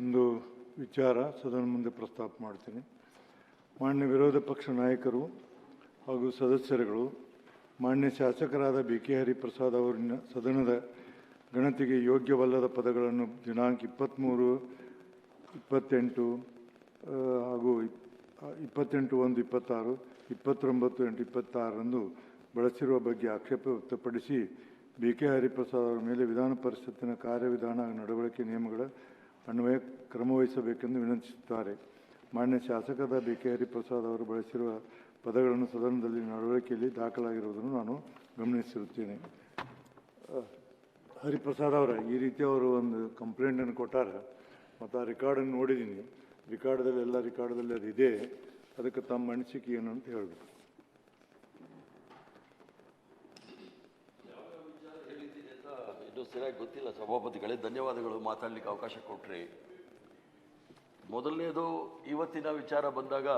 ಒಂದು ವಿಚಾರ ಸದನ ಮುಂದೆ ಪ್ರಸ್ತಾಪ ಮಾಡ್ತೀನಿ. ಮಾನ್ಯ ವಿರೋಧ ಪಕ್ಷ ನಾಯಕರು ಹಾಗೂ ಸದಸ್ಯರುಗಳು, ಮಾನ್ಯ ಶಾಸಕರಾದ ಬಿ ಕೆ ಹರಿಪ್ರಸಾದ್ ಅವರಿನ ಸದನದ ಗಣತಿಗೆ ಯೋಗ್ಯವಲ್ಲದ ಪದಗಳನ್ನು ದಿನಾಂಕ ಇಪ್ಪತ್ತ್ಮೂರು ಇಪ್ಪತ್ತೆಂಟು ಹಾಗೂ ಇಪ್ಪತ್ತೆಂಟು ಒಂದು ಇಪ್ಪತ್ತಾರು, ಇಪ್ಪತ್ತೊಂಬತ್ತು ಎಂಟು ಇಪ್ಪತ್ತಾರರಂದು ಬಳಸಿರುವ ಬಗ್ಗೆ ಆಕ್ಷೇಪ ವ್ಯಕ್ತಪಡಿಸಿ ಬಿ ಕೆ ಹರಿಪ್ರಸಾದ್ ಅವರ ಮೇಲೆ ವಿಧಾನ ಪರಿಷತ್ತಿನ ಕಾರ್ಯವಿಧಾನ, ನಡವಳಿಕೆ ನಿಯಮಗಳ ಅನ್ವಯ ಕ್ರಮವಹಿಸಬೇಕೆಂದು ವಿನಂತಿಸುತ್ತಾರೆ. ಮಾನ್ಯ ಶಾಸಕರಾದ ಬಿ. ಕೆ. ಹರಿಪ್ರಸಾದ್ ಅವರು ಬಳಸಿರುವ ಪದಗಳನ್ನು ಸದನದಲ್ಲಿ ನಡವಳಿಕೆಯಲ್ಲಿ ದಾಖಲಾಗಿರುವುದನ್ನು ನಾನು ಗಮನಿಸಿರುತ್ತೇನೆ. ಹರಿಪ್ರಸಾದ್ ಅವರ, ಈ ರೀತಿ ಅವರು ಒಂದು ಕಂಪ್ಲೇಂಟನ್ನು ಕೊಟ್ಟಾರ. ಮತ್ತು ಆ ರೆಕಾರ್ಡನ್ನು ನೋಡಿದ್ದೀನಿ. ರೆಕಾರ್ಡ್ದಲ್ಲಿ, ಎಲ್ಲ ರೆಕಾರ್ಡ್ದಲ್ಲಿ ಅದು ಇದೆ ಅದಕ್ಕೆ ತಮ್ಮ ಅನಿಸಿಕೆ ಏನು ಅಂತ ಹೇಳಬೇಕು ಹೇಳಿದ್ದೀನಿ ಇನ್ನೂ ಸರಿಯಾಗಿ ಗೊತ್ತಿಲ್ಲ ಸಭಾಪತಿಗಳೇ ಧನ್ಯವಾದಗಳು ಮಾತಾಡಲಿಕ್ಕೆ ಅವಕಾಶ ಕೊಟ್ರಿ. ಮೊದಲನೇದು ಇವತ್ತಿನ ವಿಚಾರ ಬಂದಾಗ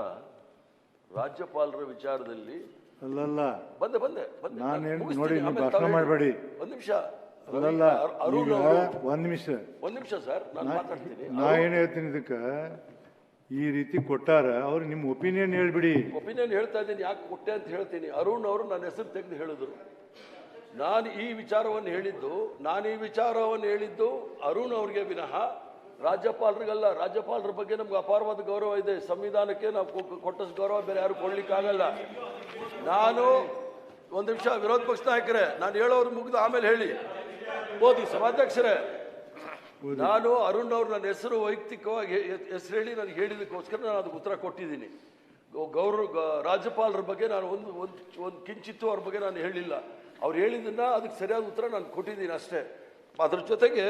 ರಾಜ್ಯಪಾಲರ ವಿಚಾರದಲ್ಲಿ ಅಲ್ಲಲ್ಲ. ಬಂದೆ ಬಂದೆ ನಾನು ನೋಡಿ, ನೀವು ಭಾಷಣ ಹೇಳಿ. ಒಂದ್ ನಿಮಿಷ. ಅಲ್ಲಲ್ಲ ಅರು- ಅರುಣ್ ಒಂದು ನಿಮಿಷ. ಒಂದ್ ನಿಮಿಷ ಸರ್ ನಾನು ಮಾತಾಡ್ತೀನಿ. ನಾ ಏನು ಹೇಳ್ತೀನಿ ಇದಕ್ಕೆ? ಈ ರೀತಿ ಕೊಟ್ಟಾರ ಅವ್ರು ನಿಮ್ಮ ಒಪಿನಿಯನ್ ಹೇಳ್ಬಿಡಿ. ಒಪಿನಿಯನ್ ಹೇಳ್ತಾ ಇದ್ದೀನಿ ಯಾಕೆ ಕೊಟ್ಟೆ ಅಂತ ಹೇಳ್ತೀನಿ. ಅರುಣ್ ಅವರು ನನ್ನ ಹೆಸರು ತೆಗೆದು ಹೇಳಿದ್ರು. ನಾನು ಈ ವಿಚಾರವನ್ನು ಹೇಳಿದ್ದು ನಾನು ಈ ವಿಚಾರವನ್ನು ಹೇಳಿದ್ದು ಅರುಣ್ ಅವರಿಗೆ ವಿನಃ. ರಾಜ್ಯಪಾಲರಿಗಲ್ಲ ರಾಜ್ಯಪಾಲರ ಬಗ್ಗೆ ನಮ್ಗೆ ಅಪಾರವಾದ ಗೌರವ ಇದೆ. ಸಂವಿಧಾನಕ್ಕೆ ನಾವು ಕೊಟ್ಟಷ್ಟು ಗೌರವ ಬೇರೆ ಯಾರು ಕೊಡ್ಲಿಕ್ಕಾಗಲ್ಲ. ನಾನು ಒಂದು ನಿಮಿಷ ವಿರೋಧ ಪಕ್ಷ ನಾಯಕರೇ ನಾನು ಹೇಳೋರು ಮುಗಿದು ಆಮೇಲೆ ಹೇಳಿ. ಓದಿ ಸಭಾಧ್ಯಕ್ಷರೇ. ನಾನು ಅರುಣ್ ಅವ್ರು ನನ್ನ ಹೆಸರು ವೈಯಕ್ತಿಕವಾಗಿ ಹೆಸರು ಹೇಳಿ ನನಗೆ ಹೇಳಿದಕ್ಕೋಸ್ಕರ ನಾನು ಅದಕ್ಕೆ ಉತ್ತರ ಕೊಟ್ಟಿದ್ದೀನಿ. ಗೌರವ ರಾಜ್ಯಪಾಲರ ಬಗ್ಗೆ ನಾನು ಒಂದು ಒಂದು ಒಂದು ಕಿಂಚಿತ್ತು ಅವ್ರ ಬಗ್ಗೆ ನಾನು ಹೇಳಿಲ್ಲ. ಅವ್ರು ಹೇಳಿದ್ದನ್ನ ಅದಕ್ಕೆ ಸರಿಯಾದ ಉತ್ತರ ನಾನು ಕೊಟ್ಟಿದ್ದೀನಿ ಅಷ್ಟೇ. ಅದ್ರ ಜೊತೆಗೆ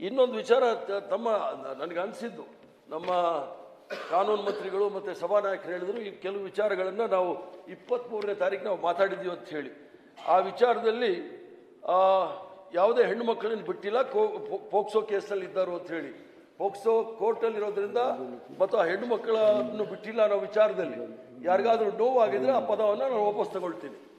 ಇನ್ನೊಂದು ವಿಚಾರ ತಮ್ಮ, ನನಗೆ ಅನಿಸಿದ್ದು, ನಮ್ಮ ಕಾನೂನು ಮಂತ್ರಿಗಳು ಮತ್ತು ಸಭಾನಾಯಕರು ಹೇಳಿದ್ರು, ಈ ಕೆಲವು ವಿಚಾರಗಳನ್ನು ನಾವು ಇಪ್ಪತ್ತ್ಮೂರನೇ ತಾರೀಕು ನಾವು ಮಾತಾಡಿದ್ದೀವಿ ಅಂತ ಹೇಳಿ. ಆ ವಿಚಾರದಲ್ಲಿ ಯಾವುದೇ ಹೆಣ್ಣು ಮಕ್ಕಳನ್ನು ಬಿಟ್ಟಿಲ್ಲ, ಕೋ- ಪೋಕ್ಸೋ ಕೇಸಲ್ಲಿ ಇದ್ದರು ಅಂತ ಹೇಳಿ. ಪೋಕ್ಸೋ ಕೋರ್ಟಲ್ಲಿ ಇರೋದ್ರಿಂದ ಮತ್ತು ಆ ಹೆಣ್ಣು ಮಕ್ಕಳನ್ನು ಬಿಟ್ಟಿಲ್ಲ ಅನ್ನೋ ವಿಚಾರದಲ್ಲಿ ಯಾರಿಗಾದರೂ ನೋವಾಗಿದ್ರೆ ಆ ಪದವನ್ನು ನಾನು ವಾಪಸ್ ತಗೊಳ್ತೀನಿ.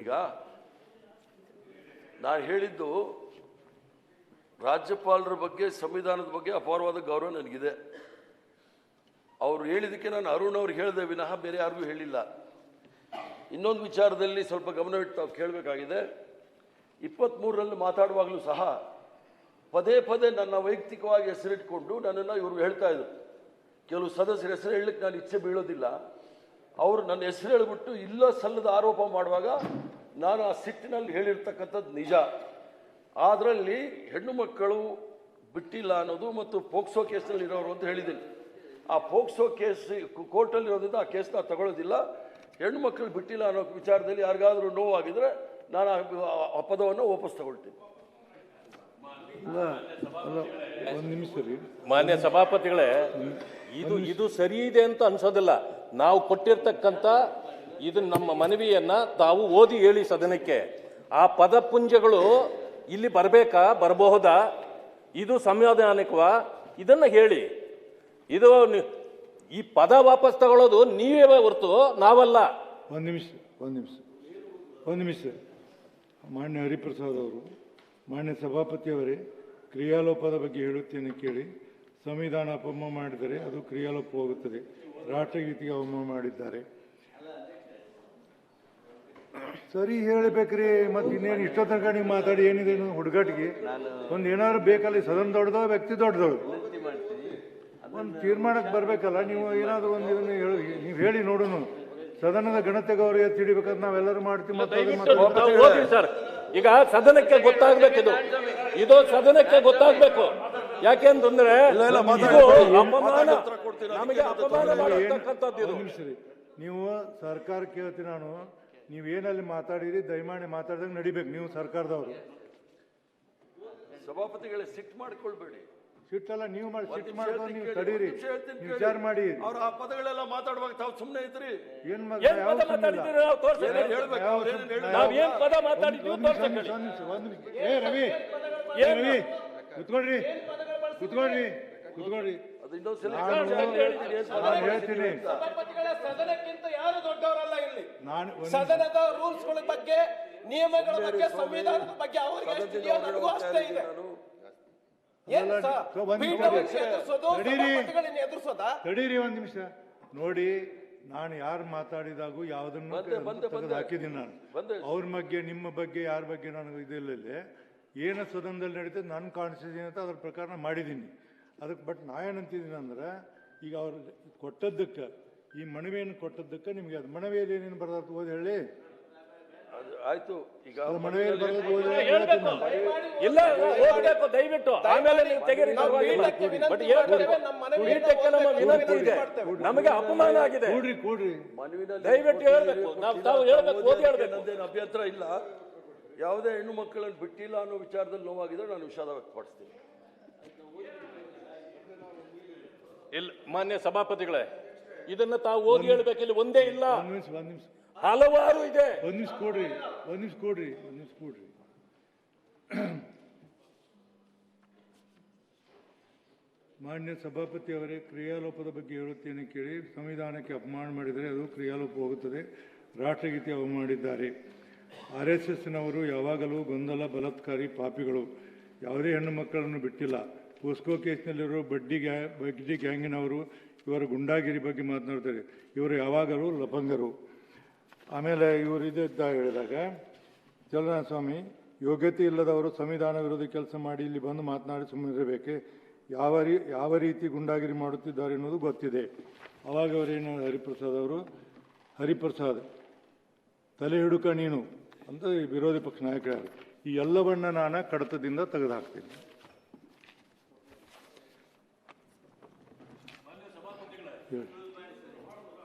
ಈಗ ನಾನು ಹೇಳಿದ್ದು ರಾಜ್ಯಪಾಲರ ಬಗ್ಗೆ, ಸಂವಿಧಾನದ ಬಗ್ಗೆ ಅಪಾರವಾದ ಗೌರವ ನನಗಿದೆ. ಅವರು ಹೇಳಿದ್ದಕ್ಕೆ ನಾನು ಅರುಣ್ ಅವ್ರಿಗೆ ಹೇಳಿದೆ ವಿನಃ ಬೇರೆ ಯಾರಿಗೂ ಹೇಳಿಲ್ಲ. ಇನ್ನೊಂದು ವಿಚಾರದಲ್ಲಿ ಸ್ವಲ್ಪ ಗಮನವಿಟ್ಟು ನಾವು ಕೇಳಬೇಕಾಗಿದೆ. ಇಪ್ಪತ್ತ್ಮೂರರಲ್ಲಿ ಮಾತಾಡುವಾಗಲೂ ಸಹ ಪದೇ ಪದೇ ನನ್ನ ವೈಯಕ್ತಿಕವಾಗಿ ಹೆಸರಿಟ್ಕೊಂಡು ನನ್ನನ್ನು ಇವರು ಹೇಳ್ತಾ ಇದ್ರು. ಕೆಲವು ಸದಸ್ಯರ ಹೆಸರು ಹೇಳಲಿಕ್ಕೆ ನಾನು ಇಚ್ಛೆ ಬೀಳೋದಿಲ್ಲ. ಅವರು ನನ್ನ ಹೆಸರು ಹೇಳಿಬಿಟ್ಟು ಇಲ್ಲ ಸಲ್ಲದ ಆರೋಪ ಮಾಡುವಾಗ ನಾನು ಆ ಸಿಟ್ಟಿನಲ್ಲಿ ಹೇಳಿರ್ತಕ್ಕಂಥದ್ದು ನಿಜ. ಅದರಲ್ಲಿ ಹೆಣ್ಣು ಮಕ್ಕಳು ಬಿಟ್ಟಿಲ್ಲ ಅನ್ನೋದು ಮತ್ತು ಪೋಕ್ಸೋ ಕೇಸಲ್ಲಿ ಇರೋರು ಅಂತ ಹೇಳಿದ್ದೀನಿ. ಆ ಪೋಕ್ಸೋ ಕೇಸ್ ಕೋರ್ಟಲ್ಲಿ ಇರೋದ್ರಿಂದ ಆ ಕೇಸ್ನ ತಗೊಳ್ಳೋದಿಲ್ಲ. ಹೆಣ್ಣು ಮಕ್ಕಳು ಬಿಟ್ಟಿಲ್ಲ ಅನ್ನೋ ವಿಚಾರದಲ್ಲಿ ಯಾರಿಗಾದರೂ ನೋವಾಗಿದ್ರೆ ನಾನು ಆ ಪದವನ್ನು ವಾಪಸ್ ತಗೊಳ್ತೀನಿ ಅಲ್ಲ ಅಲ್ಲ ಒಂದು ನಿಮಿಷ ರೀ ಮಾನ್ಯ ಸಭಾಪತಿಗಳೇ ಇದು ಇದು ಸರಿ ಇದೆ ಅಂತ ಅನ್ಸೋದಿಲ್ಲ. ನಾವು ಕೊಟ್ಟಿರ್ತಕ್ಕಂಥ ಇದು ನಮ್ಮ ಮನವಿಯನ್ನ ತಾವು ಓದಿ ಹೇಳಿ ಸದನಕ್ಕೆ. ಆ ಪದಪುಂಜಗಳು ಇಲ್ಲಿ ಬರಬೇಕಾ ಬರಬಹುದಾ? ಇದು ಸಂವಿಧಾನಿಕವಾ? ಇದನ್ನ ಹೇಳಿ. ಇದು ಈ ಪದ ವಾಪಸ್ ತಗೊಳ್ಳೋದು ನೀವೇ ಹೊರತು ನಾವಲ್ಲ. ಒಂದು ನಿಮಿಷ ಒಂದು ನಿಮಿಷ. ಒಂದು ನಿಮಿಷ. ಮಾನ್ಯ ಹರಿಪ್ರಸಾದ್ ಅವರು. ಮಾನ್ಯ ಸಭಾಪತಿಯವರೇ ಕ್ರಿಯಾಲೋಪದ ಬಗ್ಗೆ ಹೇಳುತ್ತೇನೆ ಕೇಳಿ. ಸಂವಿಧಾನ ಅಪಮ ಮಾಡಿದರೆ ಅದು ಕ್ರಿಯಾಲೋಪ ಹೋಗುತ್ತದೆ. ರಾಷ್ಟ್ರಗೀತಿಗೆ ಅವಮಾನ ಮಾಡಿದ್ದಾರೆ. ಸರಿ ಹೇಳಬೇಕ್ರಿ ಮತ್ತೆ ಇನ್ನೇನು ಇಷ್ಟೋ ತನಕ ನೀವು ಮಾತಾಡಿ ಏನಿದೆ ಏನು ಹುಡುಗಾಟಿಗೆ. ಒಂದು ಏನಾದ್ರು ಬೇಕಲ್ಲ ಸದನ ದೊಡ್ಡದೋ ವ್ಯಕ್ತಿ ದೊಡ್ಡದೋ. ಒಂದು ತೀರ್ಮಾನಕ್ಕೆ ಬರ್ಬೇಕಲ್ಲ ನೀವು ಏನಾದ್ರು ಒಂದು ಇದನ್ನು ಹೇಳಿ ನೀವು ಹೇಳಿ ನೋಡೋಣ ಸದನದ ಘನತೆ ಗೌರವ ತಿಳಿಬೇಕಂತ ನಾವೆಲ್ಲರೂ ಮಾಡ್ತೀವಿ ಮತ್ತೆ ಈಗ ಸದನಕ್ಕೆ ಗೊತ್ತಾಗ್ಬೇಕಿದು. ಇದು ಸದನಕ್ಕೆ ಗೊತ್ತಾಗ್ಬೇಕು. ಯಾಕೆಂತಂದ್ರೆ ನೀವು ಸರ್ಕಾರ ಕೇಳ್ತೀನಿ ನಾನು. ನೀವು ಏನಲ್ಲಿ ಮಾತಾಡಿರಿ ದಯಮಾಡಿ ಮಾತಾಡಿದಾಗ ನಡಿಬೇಕು. ನೀವು ಸರ್ಕಾರದವರು. ಸಭಾಪತಿಗಳೇ ಸಿಟ್ ಮಾಡ್ಕೊಳ್ಬೇಡಿ. ಸಿಟ್ಟಲ್ಲ ನೀವು ಮಾಡಿ ಸಿಟ್ಟು ಮಾಡ್ಕೊಂಡು ನೀವು ತಡೀರಿ. ವಿಚಾರ ಮಾಡಿ. ಅವ್ರ ಆ ಪದಗಳೆಲ್ಲ ಮಾತಾಡುವಾಗ ತಾವು ಸುಮ್ಮನೆ ಇದ್ರಿ. ಏನ್. ಮಾತಾಡಿದ್ದೀರಿ ನಾವು? ಹೇಳ್ಬೇಕು? ಏನ್ ಪದ. ಏ ರವಿ ಏ ರವಿ ಕುತ್ಕೊಳ್ರಿ ಕುತ್ಕೊಳ್ರಿ ಕುತ್ಕೊಳ್ರಿ. ಹೇಳ್ತೀನಿ. ಸದನಕ್ಕಿಂತ ಯಾರು ದೊಡ್ಡವರಲ್ಲ ಇಲ್ಲಿ? ಸದನದ ರೂಲ್ಸ್ಗಳ ಬಗ್ಗೆ ನಿಯಮಗಳ ಬಗ್ಗೆ ಸಂವಿಧಾನದ ಬಗ್ಗೆ ಅವರಿಗೆ ಅಷ್ಟೇ ಇದೆ ನಾನು ಏನ್ ಸರ್? ಸೊ ಒಂದ್ ನಿಮಿಷ ಪೀಠವನ್ನು ಎದುರಿಸೋದು ತಡೀರಿ. ಒಂದ್ ನಿಮಿಷ. ನೋಡಿ ನಾನು ಯಾರು ಮಾತಾಡಿದಾಗೂ ಯಾವುದನ್ನು. ಹಾಕಿದ್ದೀನಿ ನಾನು. ಅವ್ರ ಬಗ್ಗೆ ನಿಮ್ಮ ಬಗ್ಗೆ ಯಾರ ಬಗ್ಗೆ ನನಗೆ ಇದಿಲ್ಲ ಏನು ಸದನದಲ್ಲಿ ನಡೀತದೆ ನನ್ನ ಕಾಣಿಸಿದ್ದೀನಿ ಅಂತ ಅದ್ರ ಪ್ರಕಾರ ನಾನು ಮಾಡಿದ್ದೀನಿ ಅದಕ್ಕೆ ಬಟ್ ನಾ ಏನಂತಿದ್ದೀನಿ ಅಂದ್ರೆ ಈಗ ಅವ್ರು ಕೊಟ್ಟದ್ದಕ್ಕೆ ಈ ಮನವಿಯನ್ನು ಕೊಟ್ಟದ್ದಕ್ಕೆ ನಿಮಗೆ ಅದು ಮನವಿಯಲ್ಲಿ ಏನೇನು ಬರೋದು ಓದಿ ಹೇಳಿ. ಅದು ಆಯ್ತು. ಈಗ ಮನವಿಯಲ್ಲಿ ಬರೋದು ಹೇಳ್ಬೇಕು. ಇಲ್ಲ ಹೋಗ್ಬೇಕು ದಯವಿಟ್ಟು. ಆಮೇಲೆ ನೀವು ತೆಗೀರಿ ನಾವು ಪರವಾಗಿಲ್ಲ. ವಿನಂತಿ ಬಟ್ ಹೇಳ್ಬೇಕು. ನಮ್ಮ ಮನವಿಯನ್ನು ಪೀಠಕ್ಕೆ ನಮ್ಮ ವಿನಂತಿ ಇದೆ. ನಮಗೆ ಅಪಮಾನ ಆಗಿದೆ. ಕೂಡ್ರಿ ಕೂಡ್ರಿ. ಮನವಿನಲ್ಲಿ ದಯವಿಟ್ಟು ಹೇಳ್ಬೇಕು. ನಾವು ತಾವು ಹೇಳ್ಬೇಕು, ಓದಿ ಹೇಳ್ಬೇಕು. ನನ್ನದೇನು ಅಭ್ಯಂತರ ಇಲ್ಲ. ಯಾವುದೇ ಹೆಣ್ಣು ಮಕ್ಕಳನ್ನು ಬಿಟ್ಟಿಲ್ಲ ಅನ್ನೋ ವಿಚಾರದಲ್ಲಿ ನೋವಾಗಿದ್ರೆ ನಾನು ವಿಷಾದ ವ್ಯಕ್ತಪಡಿಸ್ತೀನಿ. ಇಲ್ಲ ಮಾನ್ಯ ಸಭಾಪತಿಗಳೇ ಇದನ್ನ ತಾವು ಓದಿ ಹೇಳ್ಬೇಕು. ಇಲ್ಲಿ ಒಂದೇ ಇಲ್ಲ. ಒಂದ್ ನಿಮಿಷ ಒಂದು ನಿಮಿಷ. ಹಲವಾರು ಇದೆ. ಒಂದು ನಿಮಿಷ ಕೊಡ್ರಿ ಮಾನ್ಯ ಸಭಾಪತಿ ಅವರೇ, ಕ್ರಿಯಾಲೋಪದ ಬಗ್ಗೆ ಹೇಳುತ್ತೇನೆ ಕೇಳಿ. ಸಂವಿಧಾನಕ್ಕೆ ಅಪಮಾನ ಮಾಡಿದರೆ ಅದು ಕ್ರಿಯಾಲೋಪ ಹೋಗುತ್ತದೆ. ರಾಷ್ಟ್ರಗೀತೆ ಅವಮಾನಿದ್ದಾರೆ ಆರ್ ಎಸ್ ಎಸ್ನವರು ಯಾವಾಗಲೂ ಗೊಂದಲ, ಬಲತ್ಕಾರಿ ಪಾಪಿಗಳು. ಯಾವುದೇ ಹೆಣ್ಣು ಮಕ್ಕಳನ್ನು ಬಿಟ್ಟಿಲ್ಲ. ಪೋಸ್ಕೋ ಕೇಸ್ನಲ್ಲಿರೋ ಬಡ್ಡಿ ಗ್ಯಾ, ಬಡ್ಡಿ ಗ್ಯಾಂಗಿನವರು ಇವರ ಗುಂಡಾಗಿರಿ ಬಗ್ಗೆ ಮಾತನಾಡ್ತಾರೆ ಇವರು ಯಾವಾಗಲೂ ಲಫಂಗರು. ಆಮೇಲೆ ಇವರು ಇದ್ದ ಹೇಳಿದಾಗ ಚಲನಾಥ ಸ್ವಾಮಿ ಯೋಗ್ಯತೆ ಇಲ್ಲದವರು ಸಂವಿಧಾನ ವಿರೋಧಿ ಕೆಲಸ ಮಾಡಿ ಇಲ್ಲಿ ಬಂದು ಮಾತನಾಡಿ ಸುಮ್ಮನಿರಬೇಕೆ ಯಾವ ರೀ, ಯಾವ ರೀತಿ ಗುಂಡಾಗಿರಿ ಮಾಡುತ್ತಿದ್ದಾರೆ ಎನ್ನುವುದು ಗೊತ್ತಿದೆ. ಅವಾಗ ಅವರೇನು ಹರಿಪ್ರಸಾದ್ ಅವರು, ಹರಿಪ್ರಸಾದ್, ತಲೆ ಹಿಡುಕ ನೀನು ಅಂತ ವಿರೋಧಿ ಪಕ್ಷ ನಾಯಕರು ಈ ಎಲ್ಲವನ್ನ ನಾನು ಕಡತದಿಂದ ತೆಗೆದುಹಾಕ್ತೀನಿ.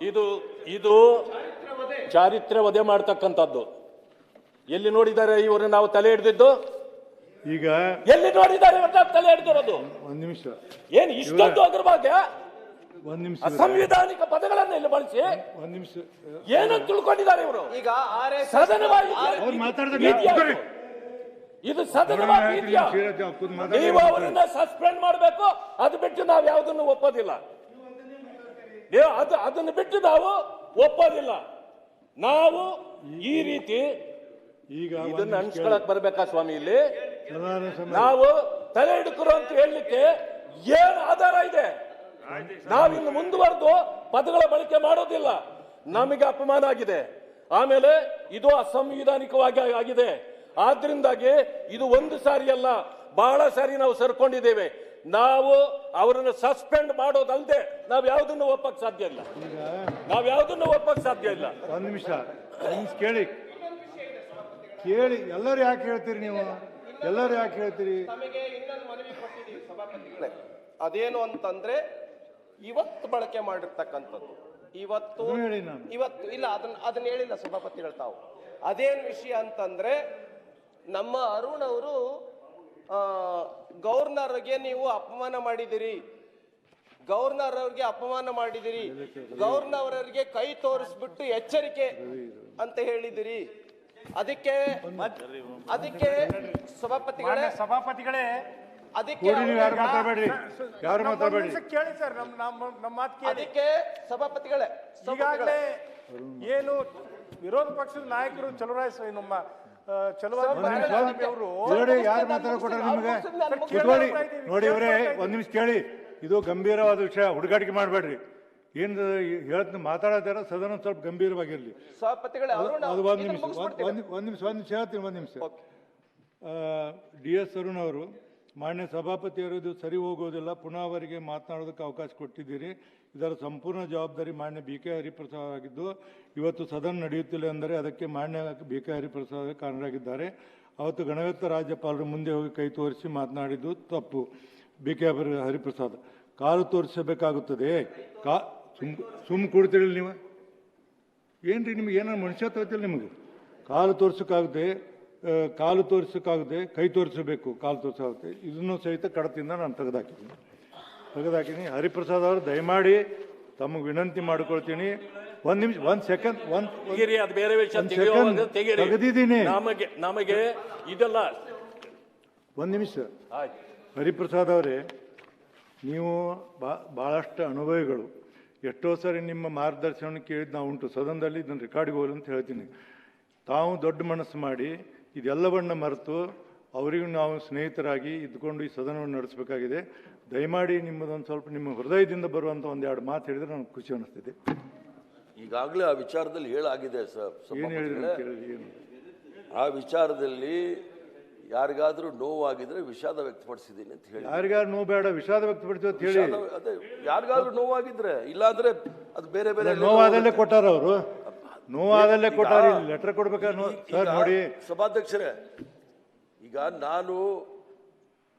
ಇದು ಇದು ಚಾರಿತ್ರ್ಯ ವಧೆ ಮಾಡ್ತಕ್ಕಂಥದ್ದು. ಎಲ್ಲಿ ನೋಡಿದ್ದಾರೆ ಇವರು ನಾವು ತಲೆ ಹಿಡಿದಿದ್ದು? ಈಗ ಎಲ್ಲಿ ನೋಡಿದ್ದಾರೆ ಇವ್ರು ತಲೆ ಹಿಡಿದಿರೋದು? ಒಂದು ನಿಮಿಷ. ಏನು ಇಷ್ಟೊಂದು ಅಗ್ರಭಾಗ್ಯ ಒಂದು ನಿಮಿಷ ಸಂವಿಧಾನಿಕ ಪದಗಳನ್ನ ಇಲ್ಲಿ ಬಳಸಿ. ಒಂದು ನಿಮಿಷ. ಏನಂತ ತಿಳ್ಕೊಂಡಿದ್ದಾರೆ ಇವರು? ಈಗ ಆರ್ ಎಸ್ ಸದನವಾಗಿ ಅವ್ರು. ಇದು. ಸದನವಾಗಿ ಕೂತ್ ಮಾತಾಡಿ. ನೀವು ಅವರನ್ನ ಸಸ್ಪೆಂಡ್ ಮಾಡಬೇಕು ಅದು ಬಿಟ್ಟು ನಾವು ಯಾವುದನ್ನು ಒಪ್ಪೋದಿಲ್ಲ. ನೀವು ಅದು ಅದನ್ನು ಬಿಟ್ಟು ನಾವು ಒಪ್ಪೋದಿಲ್ಲ. ನಾವು ಈ ರೀತಿ ಈಗ ಇದನ್ನ ಅನ್ಸ್ಕೊಳಕ್ ಬರ್ಬೇಕಾ ಸ್ವಾಮಿ ಇಲ್ಲಿ? ನಾವು ತಲೆ ಹಿಡ್ಕರು ಅಂತ ಹೇಳಲಿಕ್ಕೆ ಏನ್ ಆಧಾರ ಇದೆ? ನಾವಿನ್ನು ಮುಂದುವರೆದು ಪದಗಳ ಬಳಕೆ ಮಾಡೋದಿಲ್ಲ. ನಮಗೆ ಅಪಮಾನ ಆಗಿದೆ. ಆಮೇಲೆ ಇದು ಅಸಂವಿಧಾನಿಕವಾಗಿ ಆಗಿದೆ. ಆದ್ರಿಂದಾಗಿ ಇದು ಒಂದು ಸಾರಿ ಅಲ್ಲ ಬಹಳ ಸಾರಿ ನಾವು ಸರ್ಕೊಂಡಿದ್ದೇವೆ. ನಾವು ಅವರನ್ನು ಸಸ್ಪೆಂಡ್ ಮಾಡೋದಲ್ಲದೆ ನಾವು ಯಾವುದನ್ನು ಒಪ್ಪಕ್ ಸಾಧ್ಯ ಇಲ್ಲ. ಈಗ ನಾವು ಯಾವುದನ್ನು ಒಪ್ಪಕ್ ಸಾಧ್ಯ ಇಲ್ಲ. ಒಂದು ನಿಮಿಷ ಕೇಳಿ. ಕೇಳಿ ಎಲ್ಲರೂ ಯಾಕೆ ಹೇಳ್ತೀರಿ ನೀವು? ಎಲ್ಲರೂ ಯಾಕೆ ಹೇಳ್ತೀರಿ? ನಮಗೆ ಇನ್ನೊಂದು ಮನವಿ ಕೊಟ್ಟಿದ್ದೀವಿ ಸಭಾಪತಿಗಳೇ ಅದೇನು ಅಂತಂದ್ರೆ ಇವತ್ತು ಬಳಕೆ ಮಾಡಿರ್ತಕ್ಕಂಥದ್ದು. ಇವತ್ತು ಇವತ್ತು ಇಲ್ಲ ಅದನ್ನ ಅದನ್ನ ಹೇಳಿಲ್ಲ ಸಭಾಪತಿಗಳು ತಾವು. ಅದೇನು ವಿಷಯ ಅಂತಂದ್ರೆ ನಮ್ಮ ಅರುಣ್ ಅವರು ಗವರ್ನರ್ಗೆ ನೀವು ಅಪಮಾನ ಮಾಡಿದಿರಿ. ಗವರ್ನರ್ ಅವ್ರಿಗೆ ಅಪಮಾನ ಮಾಡಿದಿರಿ. ಗವರ್ನರ್ ಅವರಿಗೆ ಕೈ ತೋರಿಸ್ಬಿಟ್ಟು ಎಚ್ಚರಿಕೆ ಅಂತ ಹೇಳಿದಿರಿ. ಅದಕ್ಕೆ ಅದಕ್ಕೆ ಸಭಾಪತಿಗಳೇ ಸಭಾಪತಿಗಳೇ ಅದಕ್ಕೆ ಯಾರು ಮಾತಾಡಬೇಡಿ ಕೇಳಿ ಸರ್ ನಮ್ ನಮ್ಮ ನಮ್ಮ ಮಾತು ಕೇಳಿ. ಅದಕ್ಕೆ ಸಭಾಪತಿಗಳೇ ಈಗಾಗಲೇ ಏನು ವಿರೋಧ ಪಕ್ಷದ ನಾಯಕರು ಚಲುವರಾಯ ನಮ್ಮ ಅವರು. ನೋಡಿ ಯಾರು ಮಾತಾಡ ಕೊಟ್ಟಾರ ನಿಮಗೆ? ಕುತ್ಕೊಳ್ಳಿ ನೋಡಿ ಇವರೇ ಒಂದ್ ನಿಮಿಷ ಕೇಳಿ. ಇದು ಗಂಭೀರವಾದ ವಿಷಯ. ಹುಡುಗಾಟಿಕೆ ಮಾಡಬೇಡ್ರಿ. ಏನು ಹೇಳ್ತೀನಿ ಮಾತಾಡೋದಾರ ಸದನ ಸ್ವಲ್ಪ ಗಂಭೀರವಾಗಿರ್ಲಿ. ಸಭಾಪತಿಗಳೇ ಅದು ಒಂದು ನಿಮಿಷ ಒಂದು ನಿಮಿಷ ಒಂದು ನಿಮಿಷ ಹೇಳ್ತೀನಿ ಒಂದು ನಿಮಿಷ. ಡಿ ಎಸ್ ಅರುಣ್ ಅವರು ಮಾನ್ಯ ಸಭಾಪತಿಯವರು ಇದು ಸರಿ ಹೋಗೋದಿಲ್ಲ. ಪುನಃ ಅವರಿಗೆ ಮಾತನಾಡೋದಕ್ಕೆ ಅವಕಾಶ ಕೊಟ್ಟಿದ್ದೀರಿ. ಇದರ ಸಂಪೂರ್ಣ ಜವಾಬ್ದಾರಿ ಮಾನ್ಯ ಬಿ ಕೆ ಹರಿಪ್ರಸಾದ್ ಆಗಿದ್ದು ಇವತ್ತು ಸದನ ನಡೆಯುತ್ತಿಲ್ಲ ಅಂದರೆ ಅದಕ್ಕೆ ಮಾನ್ಯ ಬಿ ಕೆ ಹರಿಪ್ರಸಾದ್ ಕಾರಣರಾಗಿದ್ದಾರೆ. ಅವತ್ತು ಗಣಗತ್ತ ರಾಜ್ಯಪಾಲರು ಮುಂದೆ ಹೋಗಿ ಕೈ ತೋರಿಸಿ ಮಾತನಾಡಿದ್ದು ತಪ್ಪು. ಬಿ ಕೆ ಹರಿಪ್ರಸಾದ್, ಕಾಲು ತೋರಿಸಬೇಕಾಗುತ್ತದೆ. ಕಾ, ಸುಮ್ ಸುಮ್ ಕೊಡ್ತೀರಿ ನೀವು. ಏನ್ರಿ ನಿಮ್ಗೆ ಏನಾರು ಮನುಷ್ಯ ತಗೋತಿಲ್ಲ ನಿಮಗೆ? ಕಾಲು ತೋರ್ಸೋಕ್ಕಾಗುತ್ತೆ. ಕಾಲು ತೋರಿಸೋಕ್ಕಾಗುತ್ತೆ ಕೈ ತೋರಿಸಬೇಕು ಕಾಲು ತೋರಿಸೋಕ್ಕಾಗುತ್ತೆ. ಇದನ್ನು ಸಹಿತ ಕಡತಿಂದ ನಾನು ತೆಗೆದಾಕಿದ್ದೀನಿ. ತೆಗೆದಾಕಿದ್ದೀನಿ. ಹರಿಪ್ರಸಾದ್ ಅವರು ದಯಮಾಡಿ ತಮಗೆ ವಿನಂತಿ ಮಾಡ್ಕೊಳ್ತೀನಿ. ಒಂದು ನಿಮಿಷ ಒಂದು ಸೆಕೆಂಡ್ ಒಂದು ತೆಗೀರಿ ಅದು ಬೇರೆ ವಿಷಯ ತೆಗೆದಿದ್ದೀನಿ. ನಮಗೆ ನಮಗೆ ಇದೆಲ್ಲ ಒಂದು ನಿಮಿಷ. ಹರಿಪ್ರಸಾದ್ ಅವರೇ ನೀವು ಬಾ ಭಾಳಷ್ಟು ಅನುಭವಿಗಳು. ಎಷ್ಟೋ ಸರಿ ನಿಮ್ಮ ಮಾರ್ಗದರ್ಶನ ಕೇಳಿದ್ದು ನಾವು ಉಂಟು ಸದನದಲ್ಲಿ ಇದನ್ನು ರೆಕಾರ್ಡಿಗೆ ಹೋಗಲು ಅಂತ ಹೇಳ್ತೀನಿ. ತಾವು ದೊಡ್ಡ ಮನಸ್ಸು ಮಾಡಿ ಇದೆಲ್ಲವನ್ನ ಮರೆತು ಅವರಿಗೂ ನಾವು ಸ್ನೇಹಿತರಾಗಿ ಇದ್ದುಕೊಂಡು ಈ ಸದನವನ್ನು ನಡೆಸಬೇಕಾಗಿದೆ. ದಯಮಾಡಿ ನಿಮ್ಮದೊಂದು ಸ್ವಲ್ಪ ನಿಮ್ಮ ಹೃದಯದಿಂದ ಬರುವಂಥ ಒಂದೆರಡು ಮಾತು ಹೇಳಿದರೆ ನನಗೆ ಖುಷಿ ಅನ್ನಿಸ್ತಿದೆ. ಈಗಾಗಲೇ ಆ ವಿಚಾರದಲ್ಲಿ ಹೇಳಾಗಿದೆ ಸರ್ ಏನು ಹೇಳಿದ್ರು ಆ ವಿಚಾರದಲ್ಲಿ ಯಾರಿಗಾದ್ರೂ ನೋವಾಗಿದ್ರೆ ವಿಷಾದ ವ್ಯಕ್ತಪಡಿಸಿದ್ದೀನಿ ಅಂತ ಹೇಳಿ. ಯಾರಿಗಾದ್ರು ನೋವು ಬೇಡ ವಿಷಾದ ವ್ಯಕ್ತಪಡಿಸಿ ಅಂತ ಹೇಳಿ. ಅದೇ ಯಾರಿಗಾದ್ರೂ ನೋವಾಗಿದ್ರೆ ಇಲ್ಲಾಂದ್ರೆ ಅದು ಬೇರೆ ಬೇರೆ ನೋವಾದಲ್ಲೇ ಕೊಟ್ಟಾರ ಅವರು ನೋವಾದಲ್ಲೇ ಕೊಟ್ಟಾರ ಲೆಟರ್ ಕೊಡ್ಬೇಕಾದ್ರೆ ಸರ್ ನೋಡಿ. ಸಭಾಧ್ಯಕ್ಷರೇ ಈಗ ನಾನು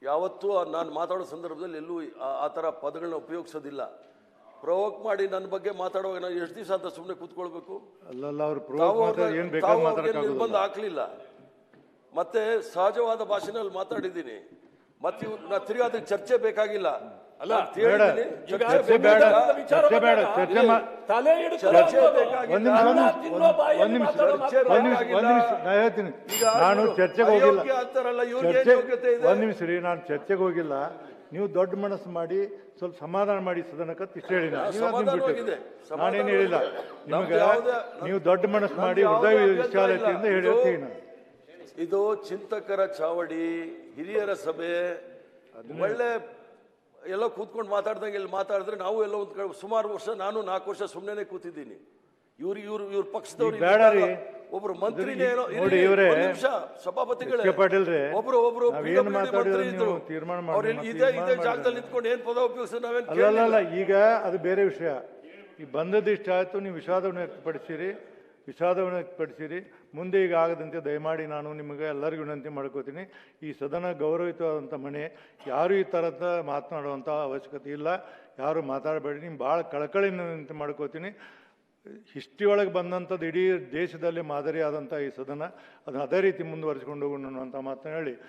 ಯಾವತ್ತೂ ನಾನು ಮಾತಾಡೋ ಸಂದರ್ಭದಲ್ಲಿ ಎಲ್ಲೂ ಆ- ಥರ ಪದಗಳನ್ನ ಉಪಯೋಗಿಸೋದಿಲ್ಲ. ಪ್ರವೋಕ್ ಮಾಡಿ ನನ್ನ ಬಗ್ಗೆ ಮಾತಾಡುವಾಗ ನಾನು ಎಷ್ಟು ದಿವಸ ಅಂತ ಸುಮ್ಮನೆ ಕೂತ್ಕೊಳ್ಬೇಕು? ನಿರ್ಬಂಧ ಹಾಕ್ಲಿಲ್ಲ. ಮತ್ತೆ ಸಹಜವಾದ ಭಾಷೆನಲ್ಲಿ ಮಾತಾಡಿದ್ದೀನಿ. ಮತ್ತೆ ನಾ ತಿರ್ಗಿ ಅದಕ್ಕೆ ಚರ್ಚೆ ಬೇಕಾಗಿಲ್ಲ. ಅಲ್ಲ, ಬೇಡ ಚರ್ಚೆ ಬೇಡ ಚರ್ಚೆ ಬೇಡ ಚರ್ಚೆ ತಲೆ ಒಂದು ನಿಮಿಷ ಒಂದ್ ನಿಮಿಷ ಒಂದ್ ನಿಮಿಷ. ಒಂದ್ ನಾ ಹೇಳ್ತೀನಿ. ನಾನು ಚರ್ಚೆಗೆ ಹೋಗಿಲ್ಲ. ಚರ್ಚೆ ಒಂದ್ ನಿಮಿಷ ರೀ ನಾನು ಚರ್ಚೆಗೆ ಹೋಗಿಲ್ಲ. ನೀವು ದೊಡ್ಡ ಮನಸ್ಸು ಮಾಡಿ ಸ್ವಲ್ಪ ಸಮಾಧಾನ ಮಾಡಿ ಸದನಕ್ಕೆ ಇಷ್ಟ ಹೇಳಿ ನಾನೇನು ಹೇಳಿಲ್ಲ. ನಿಮಗೆ ನೀವು ದೊಡ್ಡ ಮನಸ್ಸು ಮಾಡಿ ಹೃದಯ ವಿಶಾಲತೆಯಿಂದ ಹೇಳಿ. ಹೇಳ್ತೀನಿ ನಾನು. ಇದು ಚಿಂತಕರ ಚಾವಡಿ ಹಿರಿಯರ ಸಭೆ ಒಳ್ಳೆ ಎಲ್ಲ ಕೂತ್ಕೊಂಡು ಮಾತಾಡ್ದಂಗೆ ಇಲ್ಲಿ ಮಾತಾಡಿದ್ರೆ ನಾವು ಎಲ್ಲ ಒಂದು ಸುಮಾರು ವರ್ಷ ನಾನು ನಾಲ್ಕು ವರ್ಷ ಸುಮ್ಮನೆ ಕೂತಿದ್ದೀನಿ ಇವ್ರು ಇವ್ರು ಇವ್ರ ಪಕ್ಷದವ್ರು. ಒಬ್ರು ಮಂತ್ರಿನೇ ಏನೋ ನಿಮಿಷ ಸಭಾಪತಿಗಳೇ ಒಬ್ರು ಒಬ್ರು ಏನ್ ಮಾತಾಡಿದ್ರು ಮಂತ್ರಿ ಇದ್ರು. ಅವ್ರು ಇದೇ ಇದೇ ಜಾಗದಲ್ಲಿ ನಿಂತ್ಕೊಂಡು ಏನ್ ಪದ ಉಪಯೋಗಿಸಿ ನಾವೇನ್. ಈಗ ಅದು ಬೇರೆ ವಿಷಯ ಈ ಬಂದದ್ದು ಇಷ್ಟ ಆಯ್ತು ನೀವು ವಿಷಾದವನ್ನು ವ್ಯಕ್ತಪಡಿಸಿರಿ ವಿಷಾದವನ್ನು ಪಡಿಸಿರಿ ಮುಂದೆ ಈಗ ಆಗದಂತೆ ದಯಮಾಡಿ ನಾನು ನಿಮಗೆ ಎಲ್ಲರಿಗೂ ವಿನಂತಿ ಮಾಡ್ಕೋತೀನಿ. ಈ ಸದನ ಗೌರವಯುತವಾದಂಥ ಮನೆ, ಯಾರು ಈ ಥರದ ಮಾತನಾಡುವಂಥ ಅವಶ್ಯಕತೆ ಇಲ್ಲ. ಯಾರು ಮಾತಾಡಬೇಡಿ. ನಿಮ್ಗೆ ಭಾಳ ಕಳಕಳಿನ ವಿನಂತಿ ಮಾಡ್ಕೋತೀನಿ. ಹಿಸ್ಟ್ರಿ ಒಳಗೆ ಬಂದಂಥದ್ದು ಇಡೀ ದೇಶದಲ್ಲಿ ಮಾದರಿಯಾದಂಥ ಈ ಸದನ. ಅದನ್ನು ಅದೇ ರೀತಿ ಮುಂದುವರಿಸ್ಕೊಂಡು ಹೋಗೋಣ ಅಂತ ಮಾತನ್ನು ಹೇಳಿ.